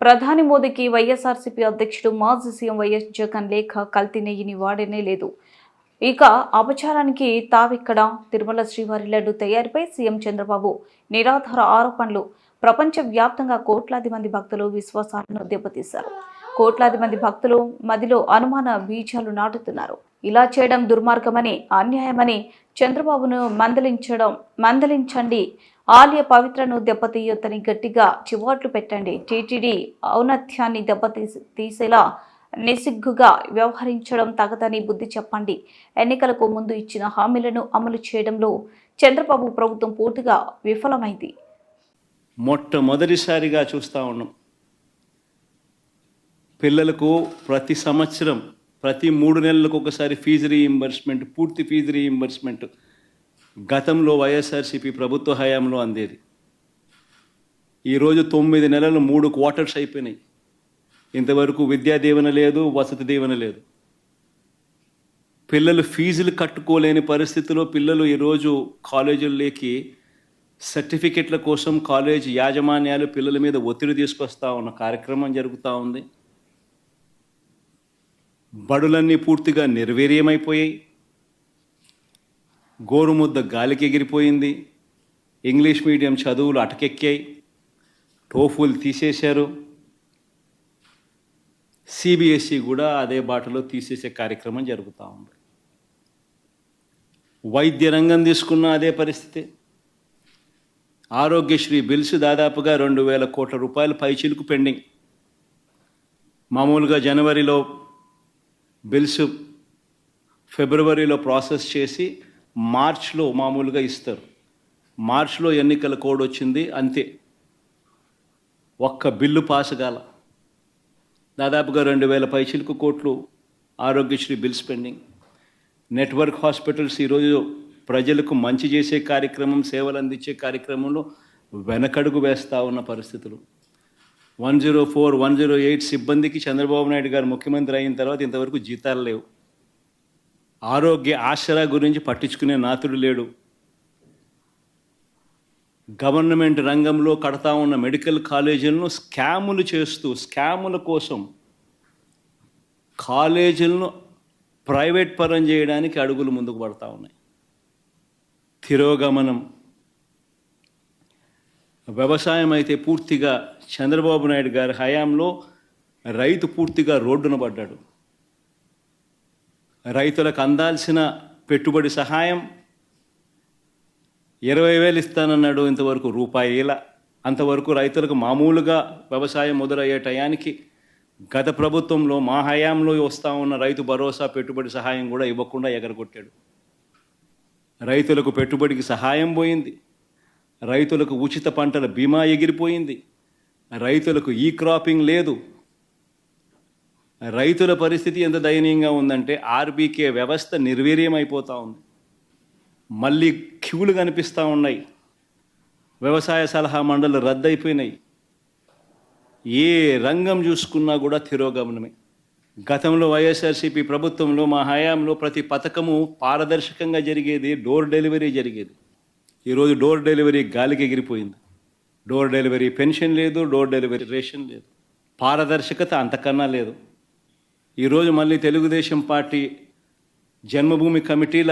ప్రధాని మోదీకి వైఎస్ఆర్సీపీ అధ్యక్షుడు మాజీ సీఎం వైఎస్ జగన్ లేఖ కల్తీ నెయ్యిని వాడనే లేదు. ఇక అపచారానికి తావిక్కడ తిరుమల శ్రీవారి లడ్డు తయారీపై సీఎం చంద్రబాబు నిరాధార ఆరోపణలు. ప్రపంచవ్యాప్తంగా కోట్లాది మంది భక్తులు విశ్వాసాలను దెబ్బతీశారు. కోట్లాది మంది భక్తులు మదిలో అనుమాన బీజాలు నాటుతున్నారు. ఇలా చేయడం దుర్మార్గమని అన్యాయమని చంద్రబాబును మందలించడం మందలించండి ఆలయ పవిత్రను దెబ్బతీయొద్దని గట్టిగా చివాట్లు పెట్టండి. టీటీడీ ఔన్నత్యాన్ని దెబ్బతీ తీసేలా నిసిగ్గుగా వ్యవహరించడం తగదని బుద్ధి చెప్పండి. ఎన్నికలకు ముందు ఇచ్చిన హామీలను అమలు చేయడంలో చంద్రబాబు ప్రభుత్వం పూర్తిగా విఫలమైంది. మొట్టమొదటిసారిగా చూస్తూ ఉన్నాం. పిల్లలకు ప్రతి సంవత్సరం ప్రతి మూడు నెలలకు ఒకసారి ఫీజు రీయింబర్స్మెంట్ పూర్తి ఫీజు రీయింబర్స్మెంట్ గతంలో వైఎస్ఆర్సీపీ ప్రభుత్వ హయాంలో అందేది. ఈరోజు తొమ్మిది నెలలు మూడు క్వార్టర్స్ అయిపోయినాయి. ఇంతవరకు విద్యా దీవెన లేదు వసతి దీవెన లేదు. పిల్లలు ఫీజులు కట్టుకోలేని పరిస్థితిలో పిల్లలు ఈరోజు కాలేజీల్లోకి సర్టిఫికెట్ల కోసం కాలేజ్ యాజమాన్యాలు పిల్లల మీద ఒత్తిడి తీసుకొస్తా ఉన్న కార్యక్రమం జరుగుతూ ఉంది. బడులన్నీ పూర్తిగా నిర్వీర్యమైపోయాయి. గోరుముద్ద గాలికి ఎగిరిపోయింది. ఇంగ్లీష్ మీడియం చదువులు అటకెక్కాయి. టోఫులు తీసేశారు. సిబిఎస్ఈ కూడా అదే బాటలో తీసేసే కార్యక్రమం జరుగుతూ ఉంది. వైద్య రంగం తీసుకున్న అదే పరిస్థితి. ఆరోగ్యశ్రీ బిల్స్ దాదాపుగా రెండు వేల కోట్ల రూపాయల పైచిలుకు పెండింగ్. మామూలుగా జనవరిలో బిల్స్ ఫిబ్రవరిలో ప్రాసెస్ చేసి మార్చ్లో మామూలుగా ఇస్తారు. మార్చ్లో ఎన్నికల కోడ్ వచ్చింది అంతే. ఒక్క బిల్లు పాస్ కాల. దాదాపుగా రెండు వేల పైచిలకు కోట్లు Aarogyasri bills pending. Network hospitals ఈరోజు ప్రజలకు మంచి చేసే కార్యక్రమం సేవలు అందించే కార్యక్రమంలో వెనకడుగు వేస్తూ ఉన్న పరిస్థితులు. One zero four one zero eight సిబ్బందికి చంద్రబాబు నాయుడు గారు ముఖ్యమంత్రి అయిన తర్వాత ఇంతవరకు జీతాలు లేవు. ఆరోగ్య ఆసరా గురించి పట్టించుకునే నాతుడు లేడు. గవర్నమెంట్ రంగంలో కడతా ఉన్న మెడికల్ కాలేజీలను స్కాములు చేస్తూ స్కాముల కోసం కాలేజీలను ప్రైవేట్ పరం చేయడానికి అడుగులు ముందుకు పడతా ఉన్నాయి. తిరోగమనం. వ్యవసాయం అయితే పూర్తిగా చంద్రబాబు నాయుడు గారి హయాంలో రైతు పూర్తిగా రోడ్డున పడ్డాడు. రైతులకు అందాల్సిన పెట్టుబడి సహాయం ఇరవై వేలు ఇస్తానన్నాడు ఇంతవరకు రూపాయిల. అంతవరకు రైతులకు మామూలుగా వ్యవసాయం మొదలయ్యే టయానికి గత ప్రభుత్వంలో మా హయాంలో వస్తూ ఉన్న రైతు భరోసా పెట్టుబడి సహాయం కూడా ఇవ్వకుండా ఎగరగొట్టాడు. రైతులకు పెట్టుబడికి సహాయం పోయింది. రైతులకు ఉచిత పంటల బీమా ఎగిరిపోయింది. రైతులకు ఈ క్రాపింగ్ లేదు. రైతుల పరిస్థితి ఎంత దయనీయంగా ఉందంటే ఆర్బీకే వ్యవస్థ నిర్వీర్యం అయిపోతూ ఉంది. మళ్ళీ క్యూలు కనిపిస్తూ ఉన్నాయి. వ్యవసాయ సలహా మండలి రద్దయిపోయినాయి. ఏ రంగం చూసుకున్నా కూడా తిరోగమనమే. గతంలో వైఎస్ఆర్సీపీ ప్రభుత్వంలో మా హయాంలో ప్రతి పథకము పారదర్శకంగా జరిగేది డోర్ డెలివరీ జరిగేది. ఈరోజు డోర్ డెలివరీ గాలికి ఎగిరిపోయింది. డోర్ డెలివరీ పెన్షన్ లేదు డోర్ డెలివరీ రేషన్ లేదు. పారదర్శకత అంతకన్నా లేదు. ఈరోజు మళ్ళీ తెలుగుదేశం పార్టీ జన్మభూమి కమిటీల